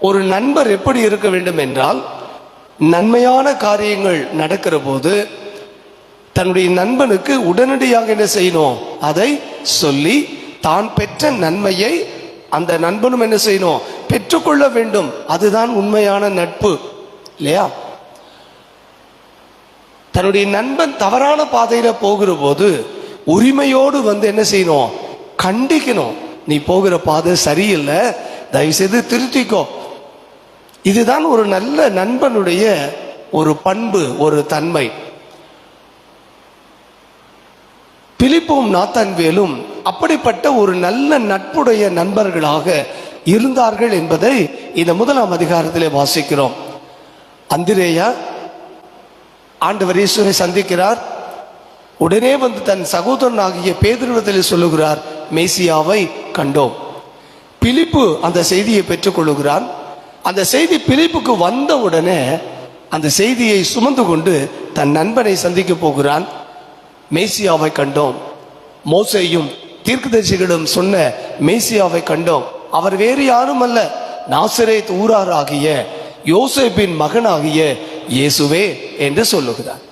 ஒரு நண்பர் எப்படி இருக்க வேண்டும் என்றால் நன்மையான காரியங்கள் நடக்கிற போது தன்னுடைய நண்பனுக்கு உடனடியாக என்ன செய்யணும்? அதை சொல்லி தான் பெற்ற நன்மையை அந்த நண்பனும் என்ன செய்யணும்? பெற்றுக்கொள்ள வேண்டும். அதுதான் உண்மையான நட்பு. இல்லையா? தன்னுடைய நண்பன் தவறான பாதையில போகிற போது உரிமையோடு வந்து என்ன செய்யணும்? கண்டிக்கணும். நீ போகிற பாதை சரியில்லை. தயவு செய்து திருத்திக்கோ. இதுதான் ஒரு நல்ல நண்பனுடைய ஒரு பண்பு ஒரு தன்மை. பிலிப்பும் நாத்தான்வேலும் அப்படிப்பட்ட ஒரு நல்ல நட்புடைய நண்பர்களாக இருந்தார்கள் என்பதை இந்த முதலாம் அதிகாரத்திலே வாசிக்கிறோம். அந்திரேயா ஆண்டவர் ஈஸ்வரை சந்திக்கிறார். உடனே வந்து தன் சகோதரன் ஆகிய பேதிருவத்தில் சொல்லுகிறார் மேசியாவை கண்டோம். பிலிப்பு அந்த செய்தியை பெற்றுக்கொள்ளுகிறான். அந்த செய்தி பிலிப்புக்கு வந்த உடனே அந்த செய்தியை சுமந்து கொண்டு தன் நண்பனை சந்திக்க போகிறான். மேசியாவை கண்டோம். மோசேயும் தீர்க்கதரிசிகளும் சொன்ன மேசியாவை கண்டோம். அவர் வேறு யாரும் அல்ல. நாசரேத் ஊராராகிய யோசேப்பின் மகனாகிய இயேசுவே என்று சொல்லுகிறார்.